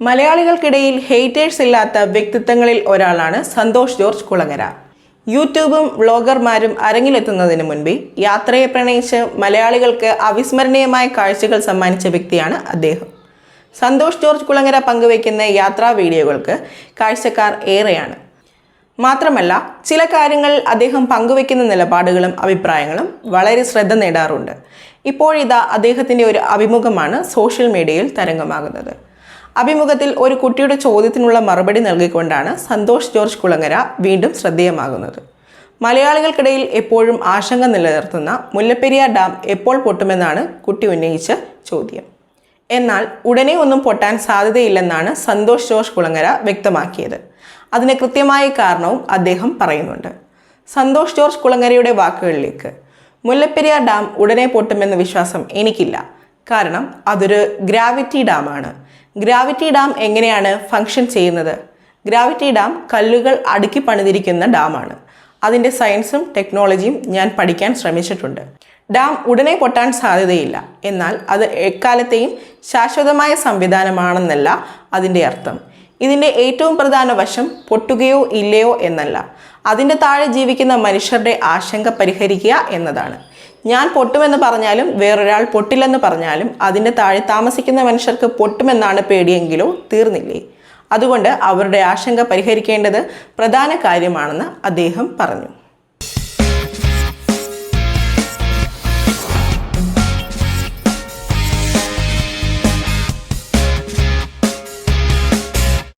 മലയാളികൾക്കിടയിൽ haters ഇല്ലാത്ത വ്യക്തിത്വങ്ങളിൽ ഒരാളാണ് Santhosh George Kulangara. യൂട്യൂബും വ്ളോഗർമാരും അരങ്ങിലെത്തുന്നതിന് മുൻപേ യാത്രയെ പ്രണയിച്ച് മലയാളികൾക്ക് അവിസ്മരണീയമായ കാഴ്ചകൾ സമ്മാനിച്ച വ്യക്തിയാണ് അദ്ദേഹം. സന്തോഷ് ജോർജ് കുളങ്ങര പങ്കുവയ്ക്കുന്ന യാത്രാ വീഡിയോകൾക്ക് കാഴ്ചക്കാർ ഏറെയാണ്. മാത്രമല്ല ചില കാര്യങ്ങൾ അദ്ദേഹം പങ്കുവെക്കുന്ന നിലപാടുകളും അഭിപ്രായങ്ങളും വളരെ ശ്രദ്ധ നേടാറുണ്ട്. ഇപ്പോഴിതാ അദ്ദേഹത്തിന്റെ ഒരു അഭിമുഖമാണ് സോഷ്യൽ മീഡിയയിൽ തരംഗമാകുന്നത്. അഭിമുഖത്തിൽ ഒരു കുട്ടിയുടെ ചോദ്യത്തിനുള്ള മറുപടി നൽകിക്കൊണ്ടാണ് സന്തോഷ് ജോർജ് കുളങ്ങര വീണ്ടും ശ്രദ്ധേയമാകുന്നത്. മലയാളികൾക്കിടയിൽ എപ്പോഴും ആശങ്ക നിലനിർത്തുന്ന മുല്ലപ്പെരിയാർ ഡാം എപ്പോൾ പൊട്ടുമെന്നാണ് കുട്ടി ഉന്നയിച്ച ചോദ്യം. എന്നാൽ ഉടനെ ഒന്നും പൊട്ടാൻ സാധ്യതയില്ലെന്നാണ് സന്തോഷ് ജോർജ് കുളങ്ങര വ്യക്തമാക്കിയത്. അതിന് കൃത്യമായ കാരണവും അദ്ദേഹം പറയുന്നുണ്ട്. സന്തോഷ് ജോർജ് കുളങ്ങരയുടെ വാക്കുകളിലേക്ക് മുല്ലപ്പെരിയാർ ഡാം ഉടനെ പൊട്ടുമെന്ന വിശ്വാസം എനിക്കില്ല. കാരണം അതൊരു ഗ്രാവിറ്റി ഡാമാണ്. ഗ്രാവിറ്റി ഡാം എങ്ങനെയാണ് ഫങ്ഷൻ ചെയ്യുന്നത്? ഗ്രാവിറ്റി ഡാം കല്ലുകൾ അടുക്കി പണിതിരിക്കുന്ന ഡാമാണ് അതിന്റെ സയൻസും ടെക്നോളജിയും ഞാൻ പഠിക്കാൻ ശ്രമിച്ചിട്ടുണ്ട്. ഡാം ഉടനെ പൊട്ടാൻ സാധ്യതയില്ല. എന്നാൽ അത് എക്കാലത്തെയും ശാശ്വതമായ സംവിധാനമാണെന്നല്ല അതിന്റെ അർത്ഥം. ഇതിന്റെ ഏറ്റവും പ്രധാന വശം പൊട്ടുകയോ ഇല്ലയോ എന്നല്ല. അതിന്റെ താഴെ ജീവിക്കുന്ന മനുഷ്യരുടെ ആശങ്ക പരിഹരിക്കുക എന്നതാണ്. ഞാൻ പൊട്ടുമെന്ന് പറഞ്ഞാലും വേറൊരാൾ പൊട്ടില്ലെന്ന് പറഞ്ഞാലും അതിന്റെ താഴെ താമസിക്കുന്ന മനുഷ്യർക്ക് പൊട്ടുമെന്നാണ് പേടിയെങ്കിലോ തീർന്നില്ലേ. അതുകൊണ്ട് അവരുടെ ആശങ്ക പരിഹരിക്കേണ്ടത് പ്രധാന കാര്യമാണെന്ന് അദ്ദേഹം പറഞ്ഞു.